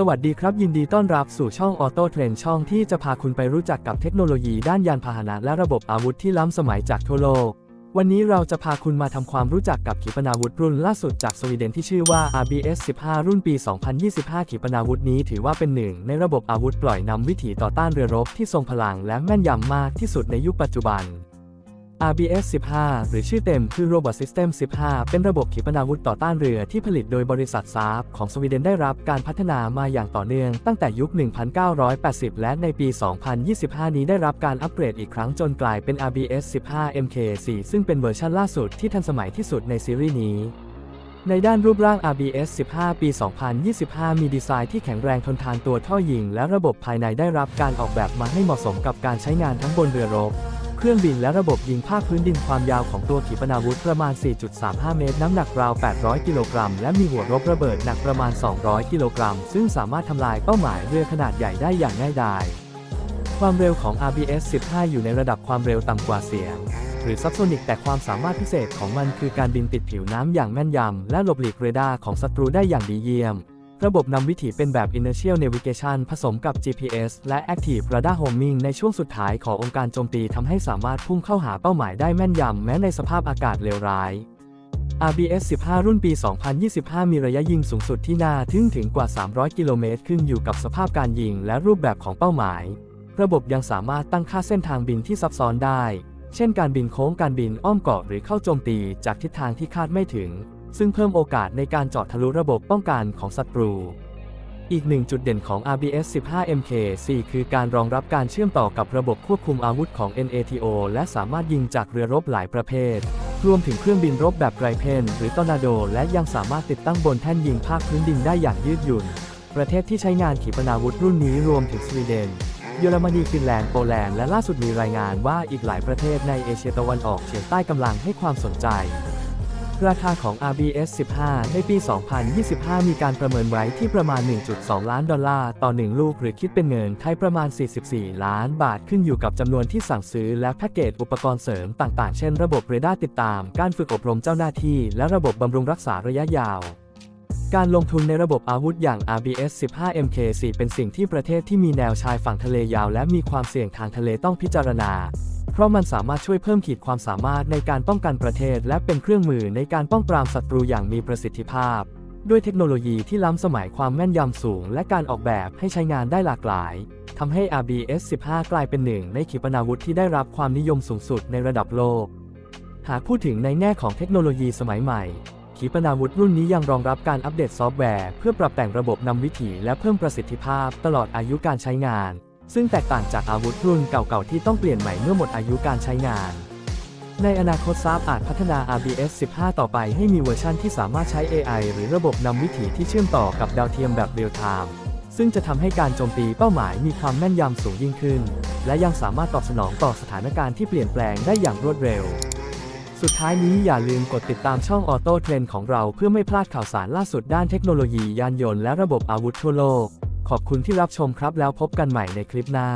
สวัสดีครับยินดีต้อนรับสู่ช่องออโต้เทรนช่องที่จะพาคุณไปรู้จักกับเทคโนโลยีด้านยานพาหนะและระบบอาวุธที่ล้ำสมัยจากทั่วโลก วันนี้เราจะพาคุณมาทำความรู้จักกับขีปนาวุธรุ่นล่าสุดจากสวีเดนที่ชื่อว่า RBS 15 รุ่นปี 2025 ขีปนาวุธนี้ถือว่าเป็นหนึ่งในระบบอาวุธปล่อยนำวิถีต่อต้านเรือรบที่ทรงพลังและแม่นยำมากที่สุดในยุคปัจจุบัน RBS 15 หรือชื่อเต็มคือ Robot System 15 เป็นระบบขีปนาวุธต่อต้านเรือที่ผลิตโดยบริษัทซาบของสวีเดนได้รับการพัฒนามาอย่างต่อเนื่อง ตั้งแต่ยุค 1980 และในปี 2025 นี้ได้รับการอัปเกรดอีกครั้งจนกลายเป็น RBS 15 MK4 ซึ่งเป็นเวอร์ชันล่าสุดที่ทันสมัยที่สุดในซีรีส์นี้ในด้านรูปร่าง RBS 15 ปี 2025 มีดีไซน์ที่แข็งแรงทนทานตัวท่อยิง และระบบภายในได้รับการออกแบบมาให้เหมาะสมกับการใช้งานทั้งบนเรือรบ เครื่องบินและระบบยิงภาคพื้นดินความยาวของตัวขีปนาวุธประมาณ 4.35 เมตร น้ำหนักราว 800 กิโลกรัม และมีหัวรบระเบิดหนักประมาณ 200 กิโลกรัม ซึ่งสามารถทำลายเป้าหมายเรือขนาดใหญ่ได้อย่างง่ายดาย ความเร็วของ RBS 15 อยู่ในระดับความเร็วต่ำกว่าเสียง หรือซับโซนิกแต่ความสามารถพิเศษของมันคือการบินติดผิวน้ำอย่างแม่นยำและหลบหลีกเรดาร์ของศัตรูได้อย่างดีเยี่ยม ระบบนำวิถีเป็นแบบ Inertial Navigation ผสมกับ GPS และ Active Radar Homing ในช่วงสุดท้ายขององค์การโจมตีทำให้สามารถพุ่งเข้าหาเป้าหมายได้แม่นยำแม้ในสภาพอากาศเลวร้าย RBS 15 รุ่นปี 2025 มีระยะยิงสูงสุดที่น่าทึ่งถึงกว่า 300 กิโลเมตรขึ้นอยู่กับสภาพการยิงและรูปแบบของเป้าหมาย ระบบยังสามารถตั้งค่าเส้นทางบินที่ซับซ้อนได้ เช่นการบินโค้งการบินอ้อมเกาะหรือเข้าโจมตีจากทิศทางที่คาดไม่ถึง ซึ่งเพิ่มโอกาสในการเจาะทะลุระบบป้องกันของศัตรู อีกหนึ่งจุดเด่นของ RBS 15 MK4 คือการรองรับการเชื่อมต่อกับระบบควบคุมอาวุธของ NATO และสามารถยิงจากเรือรบหลายประเภท รวมถึงเครื่องบินรบแบบไกรเพนหรือตอร์นาโด และยังสามารถติดตั้งบนแท่นยิงภาคพื้นดินได้อย่างยืดหยุ่น ประเทศที่ใช้งานขีปนาวุธรุ่นนี้รวมถึงสวีเดนเยอรมนีฟินแลนด์โปแลนด์และล่าสุดมีรายงานว่าอีกหลายประเทศในเอเชียตะวันออกเฉียงใต้กำลังให้ความสนใจ ราคาของ RBS 15 ในปี 2025 มีการประเมินไว้ที่ประมาณ 1.2 ล้านดอลลาร์ต่อ 1 ลูกหรือคิดเป็นเงินไทยประมาณ 44 ล้านบาทขึ้นอยู่กับจำนวนที่สั่งซื้อและแพ็กเกจอุปกรณ์เสริมต่างๆ เช่นระบบเรดาร์ติดตาม การฝึกอบรมเจ้าหน้าที่ และระบบบำรุงรักษาระยะยาวการลงทุนในระบบอาวุธอย่าง RBS 15 MK4 เป็นสิ่งที่ประเทศที่มีแนวชายฝั่งทะเลยาวและมีความเสี่ยงทางทะเลต้องพิจารณา เพราะมันสามารถช่วยเพิ่มขีดความสามารถในการป้องกันประเทศ และเป็นเครื่องมือในการป้องปรามศัตรูอย่างมีประสิทธิภาพ ด้วยเทคโนโลยีที่ล้ำสมัยความแม่นยำสูง และการออกแบบให้ใช้งานได้หลากหลายทำให้ RBS 15 กลายเป็นหนึ่งในขีปนาวุธที่ได้รับความนิยมสูงสุดในระดับโลก หากพูดถึงในแง่ของเทคโนโลยีสมัยใหม่ ขีปนาวุธรุ่นนี้ยังรองรับการอัปเดตซอฟต์แวร์ เพื่อปรับแต่งระบบนำวิถีและเพิ่มประสิทธิภาพตลอดอายุการใช้งาน ซึ่งแตกต่างจากอาวุธรุ่นเก่าๆที่ต้องเปลี่ยนใหม่เมื่อหมดอายุการใช้งาน ในอนาคตซาบอาจพัฒนา RBS 15 ต่อไปให้มีเวอร์ชันที่สามารถใช้ AI หรือระบบนำวิถีที่เชื่อมต่อกับดาวเทียมแบบเรียลไทม์ซึ่งจะทำให้การโจมตีเป้าหมายมีความแม่นยำสูงยิ่งขึ้น และยังสามารถตอบสนองต่อสถานการณ์ที่เปลี่ยนแปลงได้อย่างรวดเร็ว สุดท้ายนี้อย่าลืมกดติดตามช่องออโต้เทรนของเราเพื่อไม่พลาดข่าวสารล่าสุดด้านเทคโนโลยียานยนต์และระบบอาวุธทั่วโลก ขอบคุณที่รับชมครับแล้วพบกันใหม่ในคลิปหน้า